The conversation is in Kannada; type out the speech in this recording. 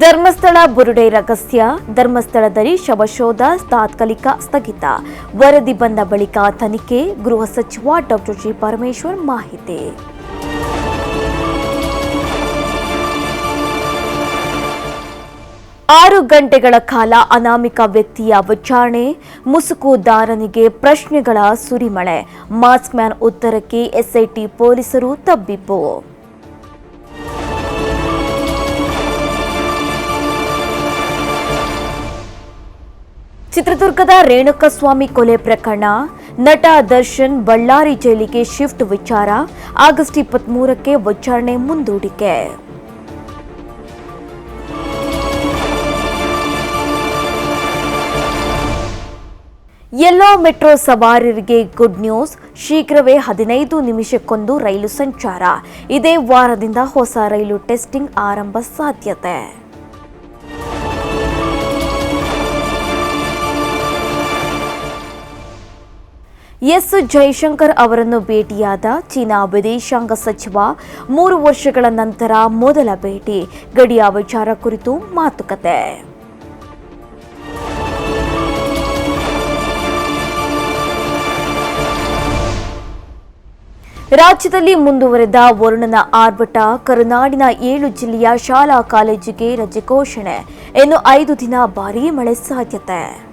ಧರ್ಮಸ್ಥಳ ಬುರುಡೆ ರಹಸ್ಯ ಧರ್ಮಸ್ಥಳದಲ್ಲಿ ಶವಶೋಧ ತಾತ್ಕಾಲಿಕ ಸ್ಥಗಿತ. ವರದಿ ಬಂದ ಬಳಿಕ ತನಿಖೆ, ಗೃಹ ಸಚಿವ ಡಾಕ್ಟರ್ ಜಿ ಪರಮೇಶ್ವರ್ ಮಾಹಿತಿ. ಆರು ಗಂಟೆಗಳ ಕಾಲ ಅನಾಮಿಕ ವ್ಯಕ್ತಿಯ ವಿಚಾರಣೆ ಮುಸುಕುದಾರನಿಗೆ ಪ್ರಶ್ನೆಗಳ ಸುರಿಮಳೆ. ಮಾಸ್ಕ್ ಮ್ಯಾನ್ ಉತ್ತರಕ್ಕೆ ಎಸ್ಐಟಿ ಪೊಲೀಸರು ತಬ್ಬಿಬ್ಬು. ಚಿತ್ರದುರ್ಗದ ರೇಣುಕಸ್ವಾಮಿ ಕೊಲೆ ಪ್ರಕರಣ. ನಟ ದರ್ಶನ್ ಬಳ್ಳಾರಿ ಜೈಲಿಗೆ ಶಿಫ್ಟ್ ವಿಚಾರ. ಆಗಸ್ಟ್ ಇಪ್ಪತ್ಮೂರಕ್ಕೆ ವಿಚಾರಣೆ ಮುಂದೂಡಿಕೆ. ಎಲ್ಲೋ ಮೆಟ್ರೋ ಸವಾರರಿಗೆ ಗುಡ್ ನ್ಯೂಸ್. ಶೀಘ್ರವೇ ಹದಿನೈದು ನಿಮಿಷಕ್ಕೊಂದು ರೈಲು ಸಂಚಾರ. ಇದೇ ವಾರದಿಂದ ಹೊಸ ರೈಲು ಟೆಸ್ಟಿಂಗ್ ಆರಂಭ ಸಾಧ್ಯತೆ. ಎಸ್ ಜೈಶಂಕರ್ ಅವರನ್ನು ಭೇಟಿಯಾದ ಚೀನಾ ವಿದೇಶಾಂಗ ಸಚಿವ ಮೂರು ವರ್ಷಗಳ ನಂತರ ಮೊದಲ ಭೇಟಿ. ಗಡಿಯ ವಿಚಾರ ಕುರಿತು ಮಾತುಕತೆ. ರಾಜ್ಯದಲ್ಲಿ ಮುಂದುವರೆದ ವರುಣನ ಆರ್ಭಟ, ಕರುನಾಡಿನ ಏಳು ಜಿಲ್ಲೆಯ ಶಾಲಾ ಕಾಲೇಜಿಗೆ ರಜೆ ಘೋಷಣೆ. ಇನ್ನು ಐದು ದಿನ ಭಾರೀ ಮಳೆ ಸಾಧ್ಯತೆ.